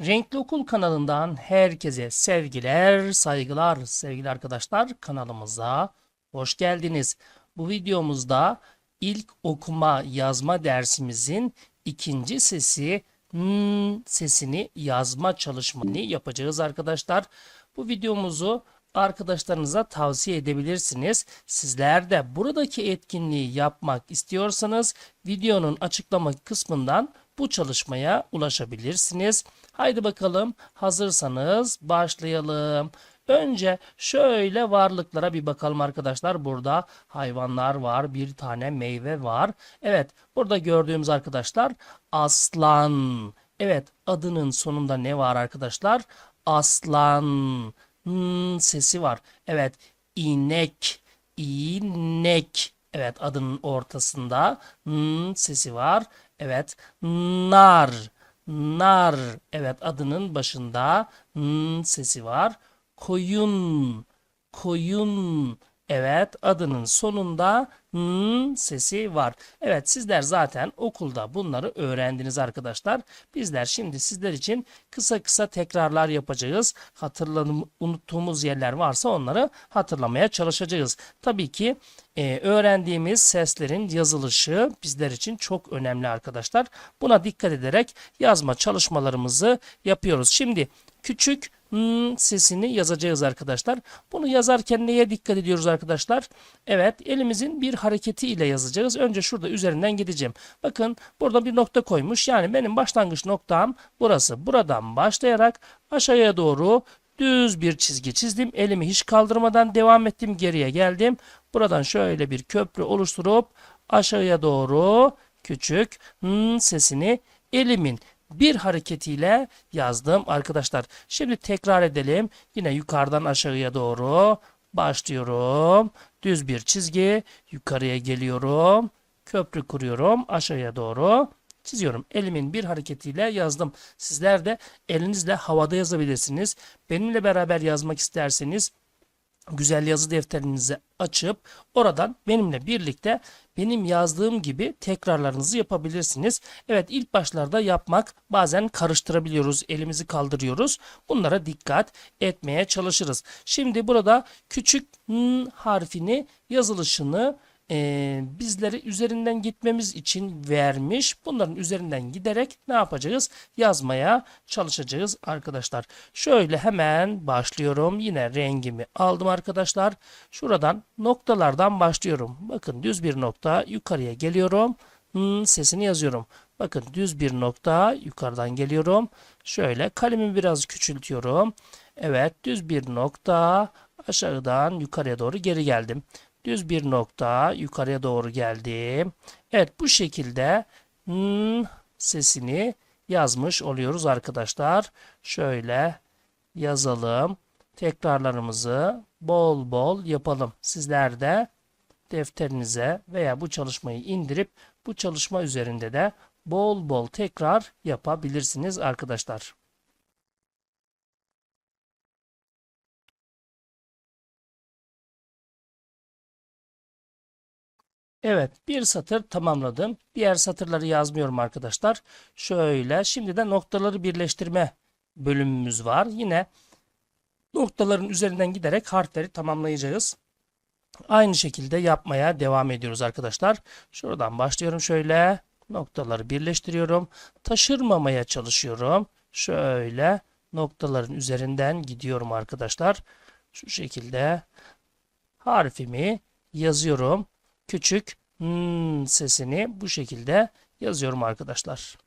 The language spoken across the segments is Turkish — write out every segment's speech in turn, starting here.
Renkli Okul kanalından herkese sevgiler, saygılar. Sevgili arkadaşlar kanalımıza hoş geldiniz. Bu videomuzda ilk okuma yazma dersimizin ikinci sesi n sesini yazma çalışmasını yapacağız arkadaşlar. Bu videomuzu arkadaşlarınıza tavsiye edebilirsiniz. Sizler de buradaki etkinliği yapmak istiyorsanız videonun açıklama kısmından bu çalışmaya ulaşabilirsiniz. Haydi bakalım hazırsanız başlayalım. Önce şöyle varlıklara bir bakalım arkadaşlar. Burada hayvanlar var, bir tane meyve var. Evet, burada gördüğümüz arkadaşlar aslan. Evet, adının sonunda ne var arkadaşlar? Aslan. Hmm, sesi var. Evet, inek. İnek. Evet, adının ortasında hmm, sesi var. Evet, nar. Nar. Evet, adının başında hmm, sesi var. Koyun. Koyun. Evet, adının sonunda n sesi var. Evet, sizler zaten okulda bunları öğrendiniz arkadaşlar. Bizler şimdi sizler için kısa kısa tekrarlar yapacağız. Hatırlanım unuttuğumuz yerler varsa onları hatırlamaya çalışacağız. Tabii ki e, öğrendiğimiz seslerin yazılışı bizler için çok önemli arkadaşlar. Buna dikkat ederek yazma çalışmalarımızı yapıyoruz. Şimdi küçük n sesini yazacağız arkadaşlar. Bunu yazarken neye dikkat ediyoruz arkadaşlar? Evet elimizin bir hareketi ile yazacağız. Önce şurada üzerinden gideceğim. Bakın burada bir nokta koymuş. Yani benim başlangıç noktam burası. Buradan başlayarak aşağıya doğru düz bir çizgi çizdim. Elimi hiç kaldırmadan devam ettim. Geriye geldim. Buradan şöyle bir köprü oluşturup aşağıya doğru küçük n sesini elimin bir hareketiyle yazdım arkadaşlar. Şimdi tekrar edelim. Yine yukarıdan aşağıya doğru başlıyorum. Düz bir çizgi. Yukarıya geliyorum. Köprü kuruyorum. Aşağıya doğru çiziyorum. Elimin bir hareketiyle yazdım. Sizler de elinizle havada yazabilirsiniz. Benimle beraber yazmak isterseniz güzel yazı defterinizi açıp oradan benimle birlikte benim yazdığım gibi tekrarlarınızı yapabilirsiniz. Evet ilk başlarda yapmak bazen karıştırabiliyoruz, elimizi kaldırıyoruz. Bunlara dikkat etmeye çalışırız. Şimdi burada küçük n harfini yazılışını e, bizleri üzerinden gitmemiz için vermiş. Bunların üzerinden giderek ne yapacağız? Yazmaya çalışacağız arkadaşlar. Şöyle hemen başlıyorum. Yine rengimi aldım arkadaşlar. Şuradan noktalardan başlıyorum. Bakın düz bir nokta yukarıya geliyorum. Hmm, sesini yazıyorum. Bakın düz bir nokta yukarıdan geliyorum. Şöyle kalemi biraz küçültüyorum. Evet düz bir nokta aşağıdan yukarıya doğru geri geldim. Düz bir nokta yukarıya doğru geldim. Evet bu şekilde n sesini yazmış oluyoruz arkadaşlar. Şöyle yazalım. Tekrarlarımızı bol bol yapalım. Sizler de defterinize veya bu çalışmayı indirip bu çalışma üzerinde de bol bol tekrar yapabilirsiniz arkadaşlar. Evet bir satır tamamladım. Diğer satırları yazmıyorum arkadaşlar. Şöyle şimdi de noktaları birleştirme bölümümüz var. Yine noktaların üzerinden giderek harfleri tamamlayacağız. Aynı şekilde yapmaya devam ediyoruz arkadaşlar. Şuradan başlıyorum şöyle. Noktaları birleştiriyorum. Taşırmamaya çalışıyorum. Şöyle noktaların üzerinden gidiyorum arkadaşlar. Şu şekilde harfimi yazıyorum küçük hmm sesini bu şekilde yazıyorum arkadaşlar.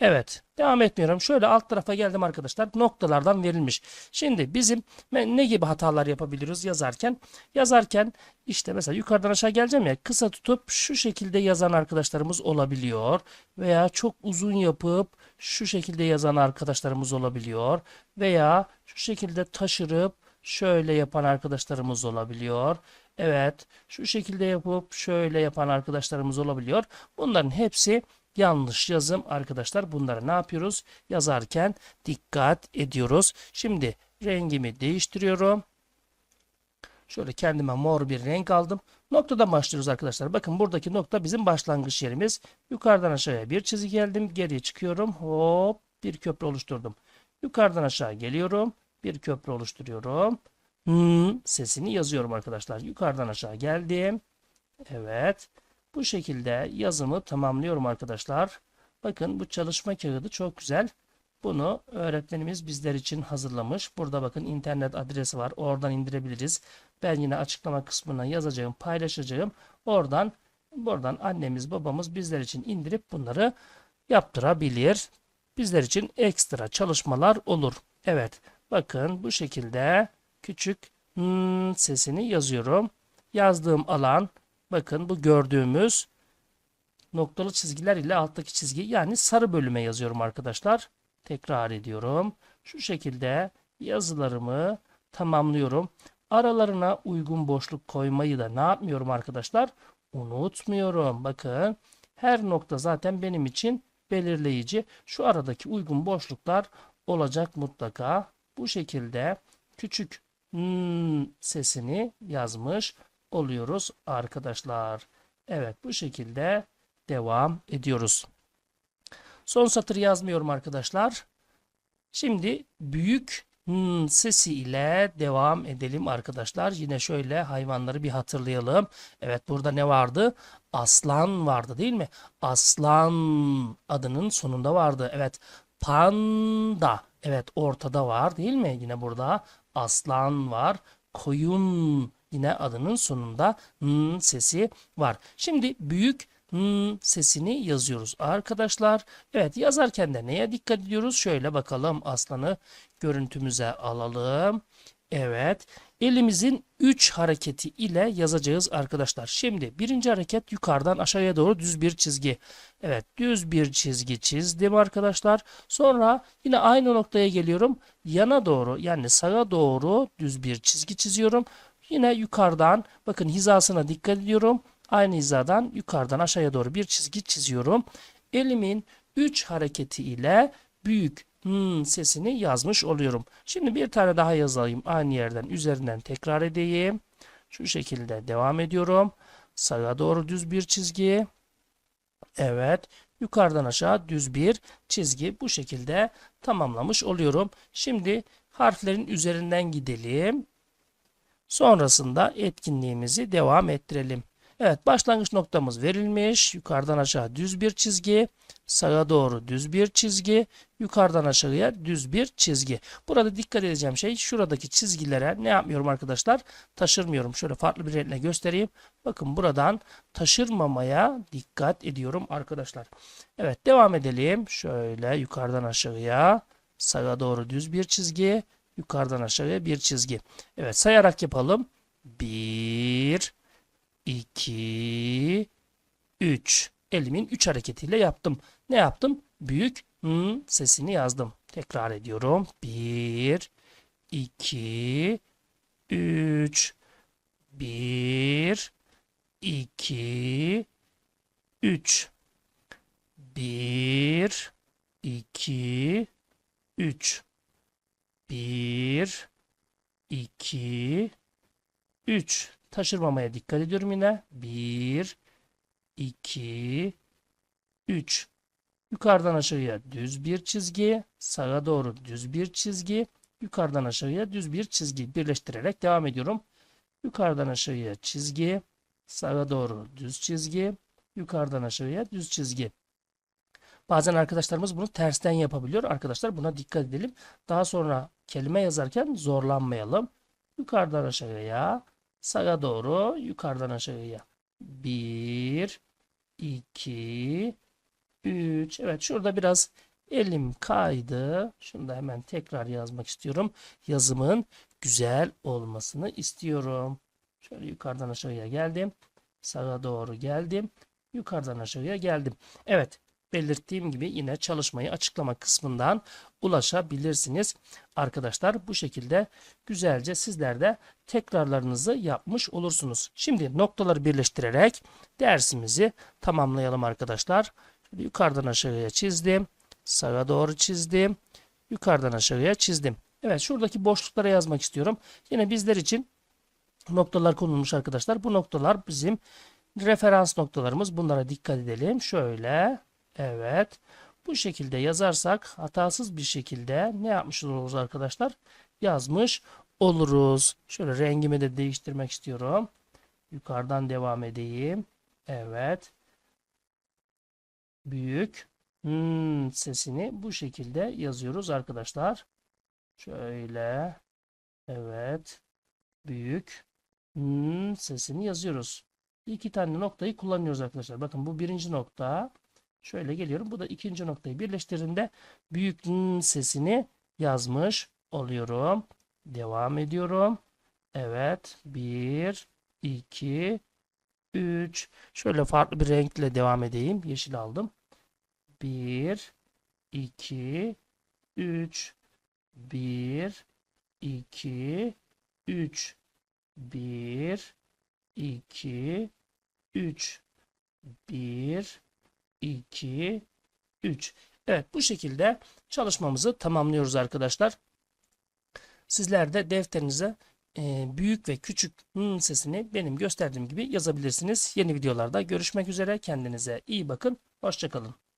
Evet, devam etmiyorum. Şöyle alt tarafa geldim arkadaşlar. Noktalardan verilmiş. Şimdi bizim ne gibi hatalar yapabiliriz yazarken? Yazarken işte mesela yukarıdan aşağı geleceğim ya kısa tutup şu şekilde yazan arkadaşlarımız olabiliyor. Veya çok uzun yapıp şu şekilde yazan arkadaşlarımız olabiliyor. Veya şu şekilde taşırıp şöyle yapan arkadaşlarımız olabiliyor. Evet, şu şekilde yapıp şöyle yapan arkadaşlarımız olabiliyor. Bunların hepsi yanlış yazım arkadaşlar. Bunları ne yapıyoruz? Yazarken dikkat ediyoruz. Şimdi rengimi değiştiriyorum. Şöyle kendime mor bir renk aldım. Noktadan başlıyoruz arkadaşlar. Bakın buradaki nokta bizim başlangıç yerimiz. Yukarıdan aşağıya bir çizgi geldim. Geriye çıkıyorum. Hop bir köprü oluşturdum. Yukarıdan aşağı geliyorum. Bir köprü oluşturuyorum. Hmm sesini yazıyorum arkadaşlar. Yukarıdan aşağı geldim. Evet. Bu şekilde yazımı tamamlıyorum arkadaşlar. Bakın bu çalışma kağıdı çok güzel. Bunu öğretmenimiz bizler için hazırlamış. Burada bakın internet adresi var. Oradan indirebiliriz. Ben yine açıklama kısmına yazacağım, paylaşacağım. Oradan buradan annemiz, babamız bizler için indirip bunları yaptırabilir. Bizler için ekstra çalışmalar olur. Evet. Bakın bu şekilde küçük hmm sesini yazıyorum. Yazdığım alan bakın bu gördüğümüz noktalı çizgiler ile alttaki çizgi yani sarı bölüme yazıyorum arkadaşlar. Tekrar ediyorum. Şu şekilde yazılarımı tamamlıyorum. Aralarına uygun boşluk koymayı da ne yapmıyorum arkadaşlar? Unutmuyorum. Bakın her nokta zaten benim için belirleyici. Şu aradaki uygun boşluklar olacak mutlaka. Bu şekilde küçük hmm sesini yazmış oluyoruz arkadaşlar. Evet bu şekilde devam ediyoruz. Son satır yazmıyorum arkadaşlar. Şimdi büyük hmm sesi ile devam edelim arkadaşlar. Yine şöyle hayvanları bir hatırlayalım. Evet burada ne vardı? Aslan vardı değil mi? Aslan adının sonunda vardı. Evet panda. Evet ortada var değil mi? Yine burada aslan var. Koyun yine adının sonunda n sesi var. Şimdi büyük n sesini yazıyoruz arkadaşlar. Evet yazarken de neye dikkat ediyoruz? Şöyle bakalım aslanı görüntümüze alalım. Evet elimizin 3 hareketi ile yazacağız arkadaşlar. Şimdi birinci hareket yukarıdan aşağıya doğru düz bir çizgi. Evet düz bir çizgi çizdim arkadaşlar. Sonra yine aynı noktaya geliyorum. Yana doğru yani sağa doğru düz bir çizgi çiziyorum. Yine yukarıdan bakın hizasına dikkat ediyorum. Aynı hizadan yukarıdan aşağıya doğru bir çizgi çiziyorum. Elimin 3 hareketi ile büyük hmm sesini yazmış oluyorum. Şimdi bir tane daha yazayım. Aynı yerden üzerinden tekrar edeyim. Şu şekilde devam ediyorum. Sağa doğru düz bir çizgi. Evet. Yukarıdan aşağı düz bir çizgi. Bu şekilde tamamlamış oluyorum. Şimdi harflerin üzerinden gidelim. Sonrasında etkinliğimizi devam ettirelim. Evet başlangıç noktamız verilmiş. Yukarıdan aşağı düz bir çizgi. Sağa doğru düz bir çizgi. Yukarıdan aşağıya düz bir çizgi. Burada dikkat edeceğim şey şuradaki çizgilere ne yapmıyorum arkadaşlar? Taşırmıyorum. Şöyle farklı bir renkle göstereyim. Bakın buradan taşırmamaya dikkat ediyorum arkadaşlar. Evet devam edelim. Şöyle yukarıdan aşağıya sağa doğru düz bir çizgi. Yukarıdan aşağıya bir çizgi. Evet sayarak yapalım. 1 2 3 Elimin 3 hareketiyle yaptım. Ne yaptım? Büyük n sesini yazdım. Tekrar ediyorum. 1 2 3 1 2 3 1 2 3 1 2 3 taşırmamaya dikkat ediyorum yine. 1 2 3 Yukarıdan aşağıya düz bir çizgi, sağa doğru düz bir çizgi, yukarıdan aşağıya düz bir çizgi birleştirerek devam ediyorum. Yukarıdan aşağıya çizgi, sağa doğru düz çizgi, yukarıdan aşağıya düz çizgi. Bazen arkadaşlarımız bunu tersten yapabiliyor. Arkadaşlar buna dikkat edelim. Daha sonra kelime yazarken zorlanmayalım. Yukarıdan aşağıya, sağa doğru, yukarıdan aşağıya. 1, 2, 3. Evet şurada biraz elim kaydı. Şunu da hemen tekrar yazmak istiyorum. Yazımın güzel olmasını istiyorum. Şöyle yukarıdan aşağıya geldim. Sağa doğru geldim. Yukarıdan aşağıya geldim. Evet belirttiğim gibi yine çalışmayı açıklama kısmından ulaşabilirsiniz. Arkadaşlar bu şekilde güzelce sizler de tekrarlarınızı yapmış olursunuz. Şimdi noktaları birleştirerek dersimizi tamamlayalım arkadaşlar. Şöyle yukarıdan aşağıya çizdim. Sağa doğru çizdim. Yukarıdan aşağıya çizdim. Evet şuradaki boşluklara yazmak istiyorum. Yine bizler için noktalar konulmuş arkadaşlar. Bu noktalar bizim referans noktalarımız. Bunlara dikkat edelim. Şöyle Evet. Bu şekilde yazarsak hatasız bir şekilde ne yapmış oluruz arkadaşlar? Yazmış oluruz. Şöyle rengimi de değiştirmek istiyorum. Yukarıdan devam edeyim. Evet. Büyük hmm sesini bu şekilde yazıyoruz arkadaşlar. Şöyle. Evet. Büyük hmm sesini yazıyoruz. İki tane noktayı kullanıyoruz arkadaşlar. Bakın bu birinci nokta. Şöyle geliyorum. Bu da ikinci noktayı birleştirdiğimde büyük n sesini yazmış oluyorum. Devam ediyorum. Evet. 1, 2, 3. Şöyle farklı bir renkle devam edeyim. Yeşil aldım. 1, 2, 3. 1, 2, 3. 1, 2, 3. 1, 2, 3. Evet bu şekilde çalışmamızı tamamlıyoruz arkadaşlar. Sizler de defterinize e, büyük ve küçük sesini benim gösterdiğim gibi yazabilirsiniz. Yeni videolarda görüşmek üzere. Kendinize iyi bakın. Hoşçakalın.